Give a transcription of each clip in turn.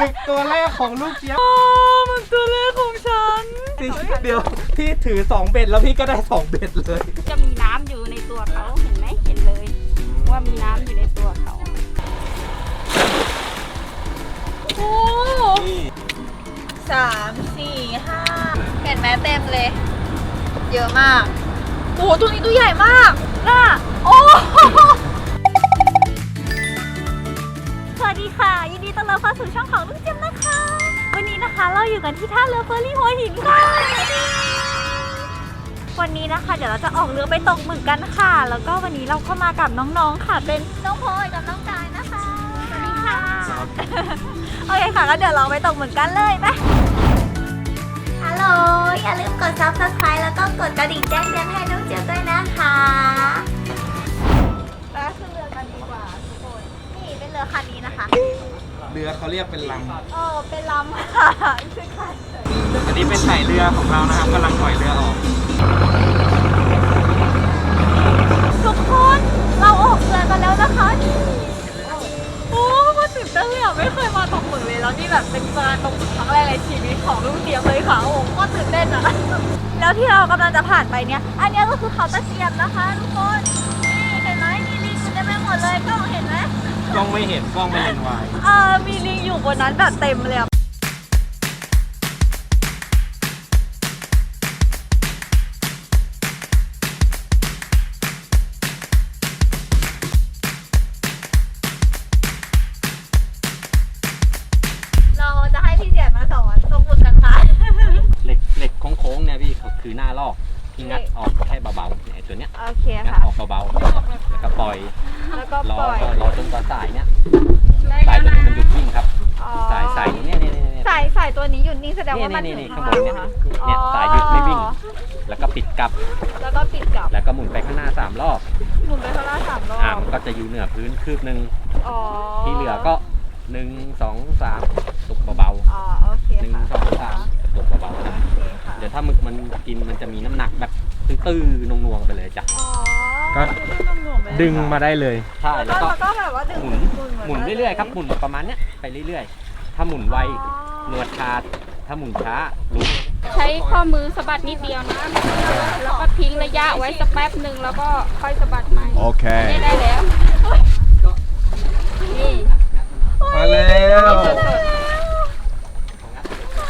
หมึกตัวแรกของลูกเจี๊ยบมันตัวแรกของฉัน เดี๋ยวพี่ถือสองเบ็ดแล้วพี่ก็ได้สองเบ็ดเลย จะมีน้ำอยู่ในตัวเขาเห็นไหมเห็นเลย ว่ามีน้ำอยู่ในตัวเขา โอ้นี่สามสี่ห้าเห็นไหมเต็มเลย เยอะมาก โอ้โหตัวนี้ตัวใหญ่มากน่าโอ้ วัสดีค่ะ ยินดีต้อนรับเข้าสู่ช่องของลูกเจมนะคะ วันนี้นะคะเราอยู่กันที่ท่าเรือเฟอร์รี่หัวหินค่ะ วันนี้นะคะ เดี๋ยวเราจะออกเรือไปตกหมึกกันค่ะ แล้วก็วันนี้เราก็มากับน้องๆค่ะ เป็นน้องพลอยกับน้องกายนะคะสวัสดีค่ะโอเคค่ะก็เดี๋ยวเราไปตกหมึกกันเลยไปฮัลโหลอย่าลืมกด subscribe แล้วก็กดกระดิ่งแจ้งเตือนให้น้องเจียวด้วยนะคะ เรือเขาเรียกเป็นลเออเป็นลำค่ะคือคันำอันนี้เป็นไถ่เรือของเรานะครับกำลังปล่อยเรือออก ทุกคนเราออกเรือกันแล้วนะคะนี่โอ้มาตื่นเต้นเลยอะไม่เคยมาตกหมึกเลยแล้วนี่แบบเป็นการตกหมึกครั้งแรกในชีวิตของลูกเตียมเลยค่ะโอ้โหก็ตื่นเต้นอะแล้วที่เรากำลังจะผ่านไปเนี่ย อันเนี้ยก็คือเขาตะเกียบนะคะทุกคน กล้องไม่เห็นกล้องไม่เลนวาย เออมีลิงอยู่บนนั้นแบบเต็มเลยอะ รอปล่อยรอจนกว่าสายเนี้ยสายตัวนี้มันหยุดวิ่งครับ อ๋อสายสายตรงเนี้ยเนี่ยเนี่ยเนี่ย สายสายตัวนี้หยุดนิ่งแสดงว่ามันนี่ถึนี่งข้างข้างบล่านงเนี่ยนะคะเนี่ยสายหยุดไม่วิ่งแล้วก็ปิดกลับ แล้วก็ปิดกลับแล้วก็หมุนไปข้างหน้าสามรอบหมุนไปข้างล่างสามรออ่าบมันก็จะอยู่เหนือพื้นคืบหนึ่งอ๋อที่เหลือก็หนึ่งสองสามตกเบาอ๋อโอเคๆหนึ่งค่ะสองสามตกเบาๆนะ โอเคค่ะเดี๋ยวถ้าหมึกมันกินมันจะมีน้ำหนักแบบตื้อๆนวงๆไปเลยจ้ะ อ๋อก็ห น่วงๆไปเลยดึงมาได้เลย ใช่แล้วแล้วก็ก็แล้วก็แบบว่าดึงหมุนหมุนเรื่อยๆครับหมุนประมาณเนี้ยไปเรื่อยๆ ถ้าหมุนไวหนวดขาดถ้าหมุนช้าหลุดใช้ข้อมือสะบัดนิดเดียวนะ แล้วก็ทิ้งระยะไว้สักแป๊บหนึ่งแล้วก็ค่อยสะบัดใหม่โอเคได้ได้แล้วนี่มาแล้วสด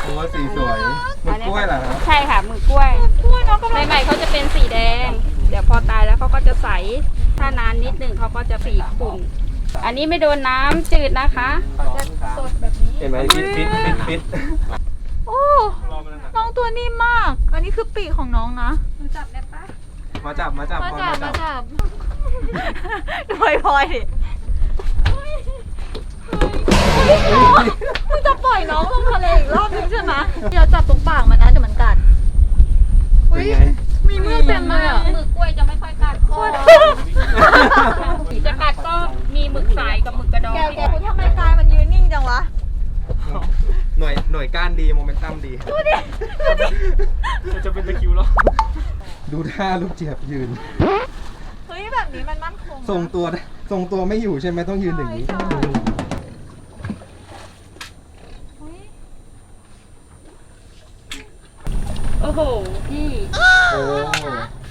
โอ้สีสวยหมึกกล้วยเหรอครับๆใช่ค่ะมือกล้วยกล้วยเนาะกำลังใหม่ๆเขาจะเป็นสีแดง เดี๋ยวพอตายแล้วเขาก็จะใส ถ้านานนิดหนึ่งเขาก็จะสีขุ่น อันนี้ไม่โดนน้ำจืดนะคะ เขาจะสดแบบนี้ เห็นไหมฟิตฟิตฟิตฟิตโอ้ น้องตัวนิ่มมาก อันนี้คือปีกของน้องนะจับได้ปะมาจับมาจับมาพอจับมามาจับจับพลอยพลอยดิมึงจะปล่อยน้องลงทะเลอีกรอบนึงใช่ไหมเดี๋ยวจับตรงปากมันนะเดี๋ยวมันกัด เป็นไง มีมือเต็มเลยอะมือกล้วยจะไม่ค่อยกัดคอจะกัดก็มีหมึกสายกับหมึกกระดอง แกแกคุณทำไมกายมันยืนนิ่งจังวะ หน่วยหน่วยก้านดีโม เมนตัมดี ดูดิ ดูดิ จะเป็นตะคิวแล้วดูท่าลูกเจี๊ยบยืน เฮ้ยแบบนี้มันมั่นคงนะทรงตัวได้ทรงตัวไม่อยู่ใช่ไหมต้องยืนอย่างนี้ใช่ใช่เฮ้ยโอ้โห พี่ โอ้ห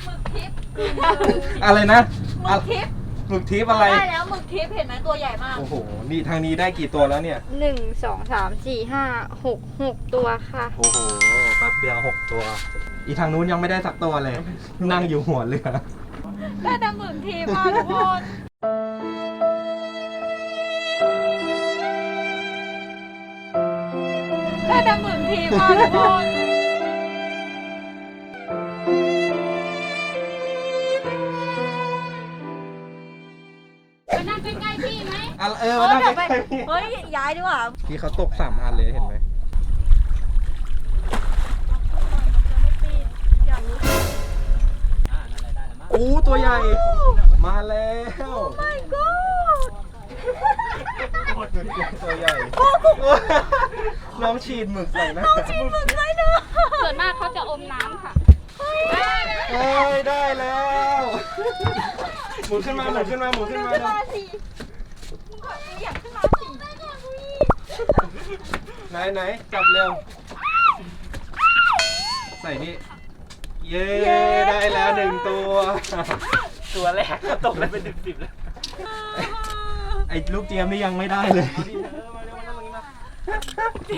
มึกทิพย์อะไรนะหมึกทิพย์ หมึกทิพย์อะไร ได้แล้วหมึกทิพย์เห็นไหมตัวใหญ่มาก โอ้โห นี่ทางนี้ได้กี่ตัวแล้วเนี่ย หนึ่งสองสามสี่ห้าหกหกตัวค่ะ โอ้โห แป๊บเดียวหกตัว อีทางนู้นยังไม่ได้สักตัวเลย นั่งอยู่หัวเรือ ได้แต่หมึกทิพย์มาทุกคนได้แต่หมึกทิพย์มาทุกคน พี่ไหมอะเออมานั่งเดี๋ยวไปใกล้ๆพี่เฮ้ยย้ายดีกว่าพี่เขาตกสามอันเลยเห็นไหมโอ้ตัวใหญ่ มาแล้ว my god ตัวใหญ่น้องฉีดหมึกใส่หนะฉีดหมึกเลยเนอะส่วนมากเขาจะอมน้ำค่ะ เอ้ยได้แล้ว หมุนขึ้นมาหมุนขึ้นมาหมุนขึ้นมาขึ้นมาสิมึงขอมึงอยากขึ้นมาสิ ไหนไหนจับเร็ว ใส่นี่เย้ ได้แล้วหนึ่งตัว ตัวแรกก็ตกแล้วเป็นสิบๆแล้วไอ้ลูกเจี๊ยบนี่ยังไม่ได้เลย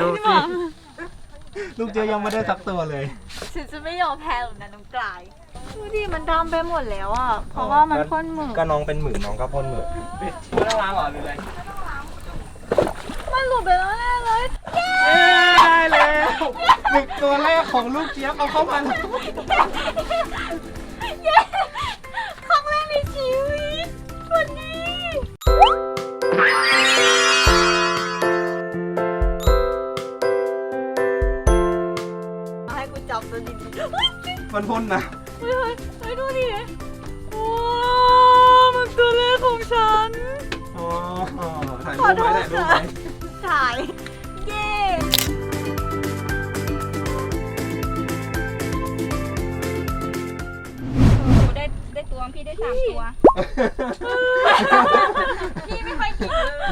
ดูสิ ลูกเจี๊ยบยังไม่ได้สักตัวเลย ฉันจะไม่ยอมแพ้หรอกนะน้องกลายดูดิมันดำไปหมดแล้วอะ เพราะว่ามันพ่นหมึกก็น้องเป็นหมึกน้องก็พ่นหมึกไม่ต้องล้างหรอหรืออะไรมันหลุดไปแล้วแน่เลย ได้แล้วหมึกตัวแรกของลูกเจี๊ยบเอาเข้ามาแล้วเย้ครั้งแรกในชีวิตวันนี้ให้กูจับตัวดิเฮ้ยมันพ่นนะเฮ้ยเฮ้ยเฮ้ยดูดิว้าวมันตัวแรกของฉัน อ๋อถ่ายรูปไว้ถ่ายรูปไว้ถ่าย เย้โอ้โหได้ได้ตัวพี่ได้สามตัว พี่ไม่ค่อยกินเลย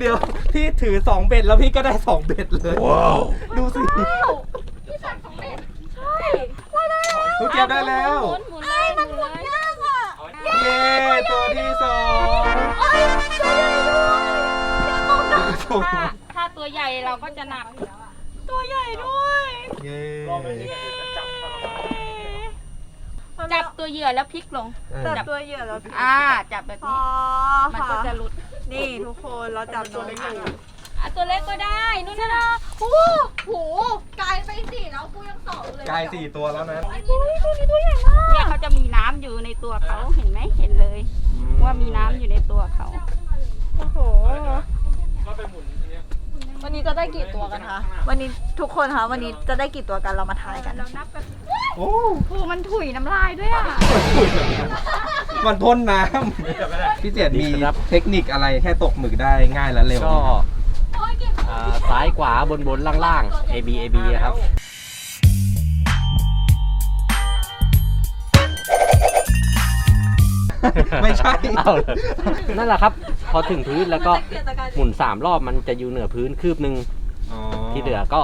เดี๋ยวพี่ถือสองเบ็ดแล้วพี่ก็ได้สองเบ็ดเลย ว้าว ดูสิพี่สั่งของเด็ดใช่ว่าได้แล้วลูกเจี๊ยบได้แล้ว หมุนหมุนเลยหมุน ตัวใหญ่เราก็จะหนัก ตัวใหญ่ด้วย เย้จับตัวเหยื่อแล้วพลิกลง จับตัวเหยื่อแล้วอ่า จับแบบอ๋อนี้ มันก็จะหลุด นี่ทุกคนเราจับตัวเล็กอยู่อะตัวเล็กก็ได้นู่นน่ะโอ้โหกลายไปสี่แล้วกูยังสองเลยกลายสี่ตัวแล้วนะโอ้ยตัวนี้ตัวใหญ่มากเนี่ยเขาจะมีน้ำอยู่ในตัวเขาเห็นไหมเห็นเลย ว่ามีน้ำอยู่ในตัวเขาโอ้โห วันนี้จะได้กี่ตัวกันคะ วันนี้ทุกคนคะ วันนี้จะได้กี่ตัวกัน เรามาทายกัน เรานับกันโอ้โอ้มันถุยน้ำลายด้วยอะ มันพ่นน้ำพี่เจียดมีเทคนิคอะไรแค่ตกหมึกได้ง่ายและเร็วก็อ่าซ้ายขวาบนบนล่างล่าง A B A B อะครับ ไม่ใช่ เอาเลยนั่นแหละครับ พอถึงพื้นแล้วก็หมุนสามรอบมันจะอยู่เหนือพื้นคืบหนึ่งอ๋อที่เหลือก็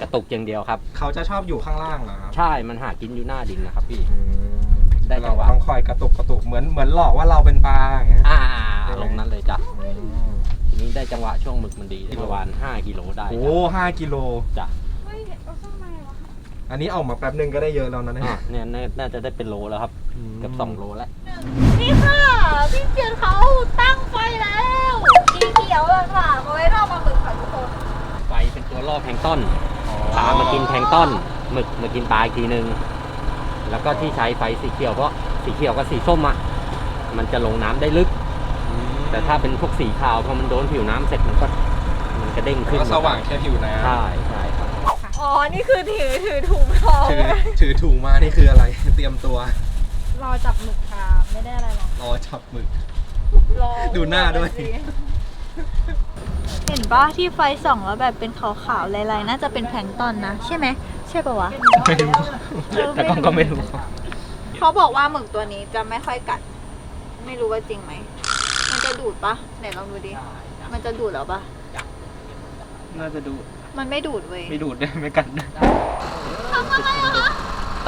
กระตุกอย่างเดียวครับ เขาจะชอบอยู่ข้างล่างเหรอครับใช่มันหากินอยู่หน้าดินนะครับพี่อืมได้จัเรางหวะ ต้องคอยกระตุกกระตุกเหมือนเหมือนหลอกว่าเราเป็นปลาอย่างเงี้ยอ่าอารมณ์นั้นเลยจ้ะอืมทีนี้ได้จังหวะช่วงหมึกมันดีประมาณ5กิโลได้โอ้จ้ะห้ากิโลจ้ะ อันนี้ออกมาแป๊บนึงก็ได้เยอะแล้วนะเนี่อะยเนี่ยน่าน่าจะได้เป็นโลแล้วครับเกับ2โลแล้วนี่ค่ะพี่เจียนเขาตั้งไฟแล้วสีเขียวเลยค่ะเอาไว้รอบมาฝึกค่ะทุกคนไฟเป็นตัวล่อแพลงก์ต้นปลามากินแพลงก์ต้นหมึกมากินปลาอีกทีนึง แล้วก็ที่ใช้ไฟสีเขียวเพราะสีเขียวกับสีส้มอะมันจะลงน้ำได้ลึก แต่ถ้าเป็นพวกสีขาวพอมันโดนผิวน้ำเสร็จมันก็มันกระเด้งขึ้นก็สว่างแค่ผิวน้ใช่ใช่ครับ อ๋อ นี่คือถือถือถุงทองำถือถือถุงมานี่คืออะไร เตรียมตัว รอจับหมึกค่ะไม่ได้อะไรหรอกรอจับหมึก รอดูหน้าด้วย เห็นปะที่ไฟส่องแล้วแบบเป็นขาวๆลายๆน่าจะเป็นแพลงก์ตอนนะ ใช่ไหมใช่ปะวะ ไม่รู้แต่กล้องก็ไม่รู้เขาบอกว่าหมึกตัวนี้จะไม่ค่อยกัด ไม่รู้ว่าจริงไหม มันจะดูดปะไหนลองดูดิ มันจะดูดแล้วปะน่าจะดู มันไม่ดูดเว้ยไม่ดูดได้ไม่กันทำอะไรอะคะ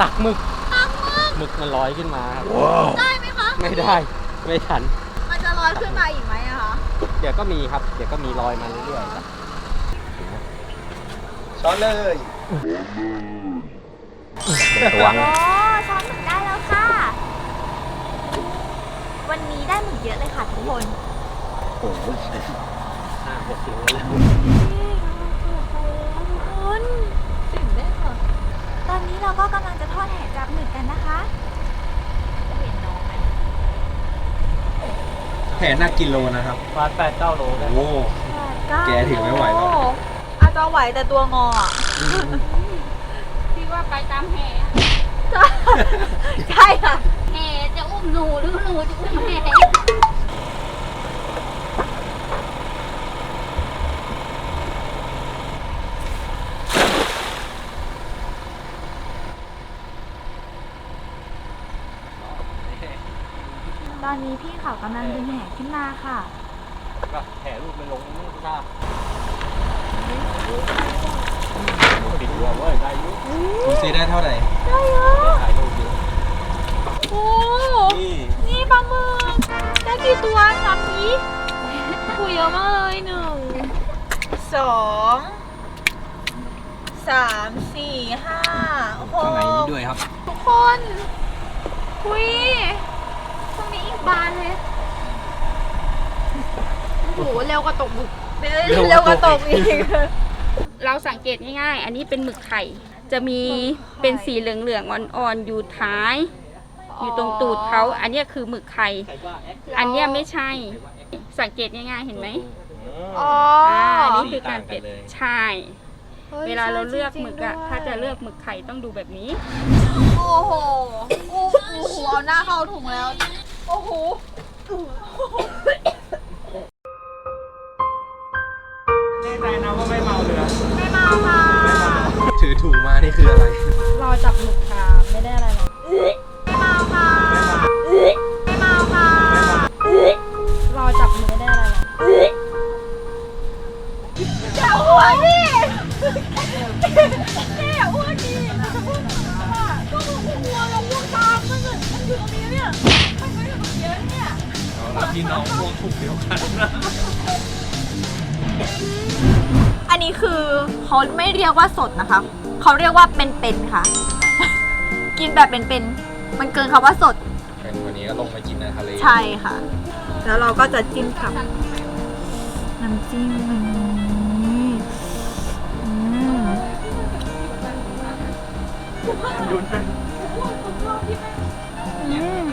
ตักหมึกตักหมึกหมึกมันลอยขึ้นมาครับได้ไหมคะ ไม่ได้ ไม่ทัน มันจะลอยขึ้นมาอีกไหมอะคะ เดี๋ยวก็มีครับ เดี๋ยวก็มีลอยมาเรื่อยๆครับช้อนเลยเป็นตัวงโอ้ช้อนหมึกได้แล้วค่ะ วันนี้ได้หมึกเยอะเลยค่ะทุกคน โอ้โหห้าหกกิโลแล้ว คุณตื่นเต้นค่ะ ตอนนี้เราก็กำลังจะทอดแห่จับหมึกกันนะคะจะเห็นน้องไหมแผลหนักกิโลนะครับประมาณแปดเก้าโลได้ โอ้แกถึงไม่ไหวแล้ว อาจจะไหวแต่ตัวงออะพี่ว่าไปตามแห่ใช่ค่ะ แห่จะอุ้มหนูหรือหนูจะอุ้มแห่ อนนี้พี่เขากำลังดึงแห่ขึ้นมาค่ะ ก็แถ่รูปมันลงนี่ก็ปิดหัวเว้ยได้อยุดูซิได้เท่าไหร่ ได้เยอะถ่ายรูปอยู่โอ้นี่นี่ปลาหมึกได้กี่ตัวนับนี้คุยเยอะมากเลยหนึ่งสองสามสี่ห้าหข้างในนี้กด้วยครับ ทุกคนคุย ตรงนี้อีกบานเลยโอ้โหเร็วกว่าตกหมึกเร็วกว่าตกอีก เราสังเกตง่ายๆ อันนี้เป็นหมึกไข่ จะมีเป็นสีเหลืองๆอ่อนๆอยู่ท้าย อยู่ตรงตูดเขาอันเนี้ยคือหมึกไข่ อันเนี้ยไม่ใช่ สังเกตง่ายๆ เห็นไหมอ๋ออ่าออันนี้คือการเปลี่ยนสีต่างกันเลยใช่ เวลาเราเลือกหมึกอะถ้าจะเลือกหมึกไข่ต้องดูแบบนี้ โอ้โหโอ้โหเอาหน้าเข้าถุงแล้ว โอ้โห แน่ใจนะว่าไม่เมาเรือไม่เมาค่ะ ถือถุงมานี่คืออะไร รอจับหมึกค่ะ ไม่ได้อะไรหรอก ว่าสดนะคะ เขาเรียกว่าเป็นๆค่ะ กินแบบเป็นๆมันเกินคำว่าสด เป็นวันนี้ก็ลงมากินในทะเลใช่ค่ะ แล้วเราก็จะจิ้มกับน้ำจิ้มมันนี้อืมอืม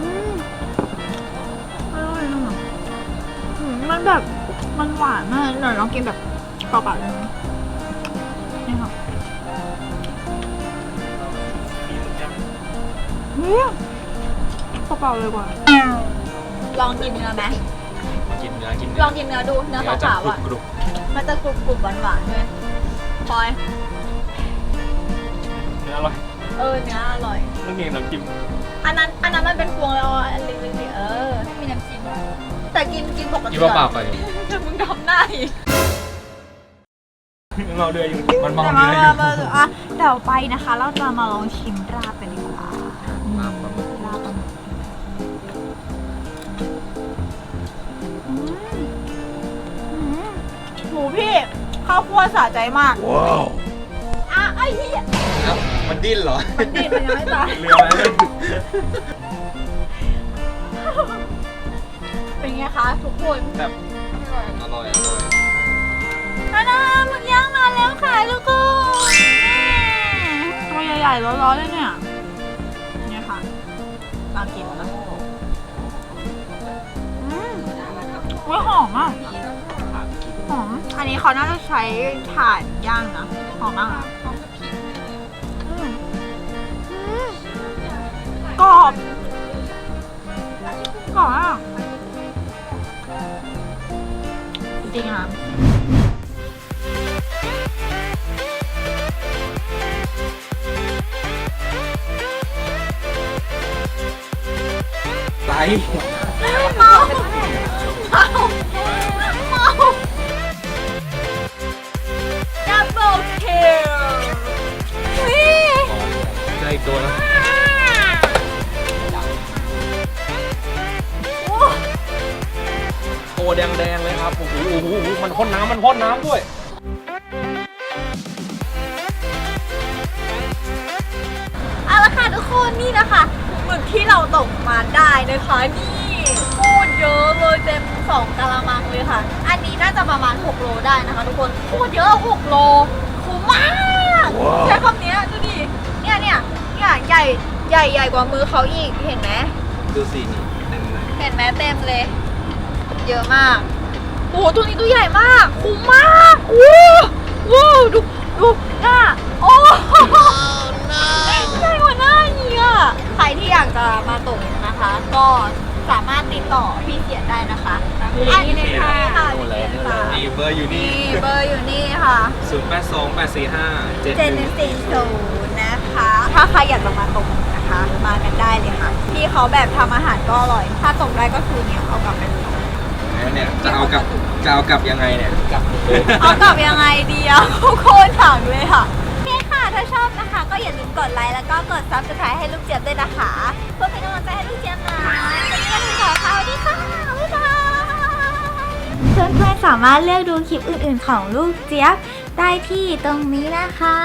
อืมอร่อยอะอืมมันแบบมันหวานมากเดี๋ยวลองกินแบบเปล่าๆเลยนะ เฮ้ยเปล่าๆเลยกว่าลองกินเนื้อไหมกินเนื้อกินลองกินเนื้อดูเนื้อจะขาวๆอะกรุบมันจะกรุบกรุบหวานหวานๆด้วยพลอยๆเนื้ออร่อยเออเนื้ออร่อย เมื่อกี้น้ำจิ้มอันนั้นอันนั้นมันเป็นพวงแล้วอะอันเล็กๆเออไม่มีน้ำจิ้มแต่กินกินปกติกินเปล่าๆไปแต่มึงทำหน้าอีกเมาเรืออยู่มันเมาแต่เรืออยู่มาอะเดี๋ยวไปนะคะ เราจะมาลองชิมราบกันดีกว่ามา ข้าวคั่วสะใจมาก ว้าวอะไอ้เหี้ยแล้วมันดิ้นเหรอมันดิ้นมันยังไม่ตายเรืออะไรเป็นไงคะทุกคนแบบอร่อยอร่อยนานามึงย่างมาแล้วค่ะทุกคนตัวใหญ่ๆร้อนๆเลยเนี่ยเนี่ยค่ะลองกินนะอืมอุ้ยหอมอะห อันนี้เขาน่าจะใช้ถ่านย่างนะหอมมากอะอืมอืมกรอบกรอบอะจริงๆอะไร อีกตัวแล้วโอ้โอ้แดงๆเลยครับโอ้โหโอ้โหโอ้โหมันพ่นน้ำมันพ่นน้ำด้วย เอาละค่ะทุกคนนี่นะคะหมึกที่เราตกมาได้นะคะนี่โคตรเยอะเลยเต็มสองกะละมังเลยค่ะ อันนี้น่าจะประมาณ 6 โลได้นะคะทุกคนโคตรเยอะ 6 โลคุ้มมาก ใช้คำนี้ดูดิเนี่ยเนี่ย เนี่ยใหญ่ใหญ่ใหญ่กว่ามือเขาอีกเห็นไหมดูสินี่เต็มเลยเห็นไหมเต็มเลย เยอะมากโอ้โหตัวนี้ตัวใหญ่มากคุ้มมากโอ้โหดูดูหน้าโอ้ใหญ่กว่าหน้าอีกอะใครที่อยากจะมาตกนะคะ ก็สามารถติดต่อพี่เสียได้นะคะอันนี้เลยค่ะค่ะพี่เสียค่ะนี่เบอร์อยู่นี่นี่เบอร์อยู่นี่ค่ะ 0 8 2 8 4 5 7เจนสี่ศู นย์นะคะ ถ้าใครอยากจะมาตกนะคะ มากันได้เลยค่ะ พี่เขาแบบทำอาหารก็อร่อย ถ้าตกได้ก็คือเนี่ยเอากลับไปเลย1เนี่ยจะเอากลับจะเอากลับยังไงเนี่ยเอากลับยังไงดีอะโคตรถังเลยค่ะโอเคค่ะถ้าชอบนะคะ ก็อย่าลืมกดไลค์แล้วก็กดซับสไครต์ให้ลูกเจี๊ยบด้วยนะคะ เพื่อเป็นกำลังใจให้ลูกเจี๊ยบนะวันนี้ก็ถึงขอค่ะสวัสดีค่ะบ๊ายบายเพื่อนๆสามารถเลือกดูคลิปอื่นๆของลูกเจี๊ยบได้ที่ตรงนี้นะคะ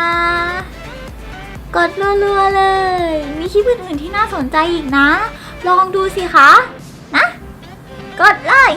กดรัวๆเลย มีคลิปอื่นๆที่น่าสนใจอีกนะ ลองดูสิคะ นะ กดเลย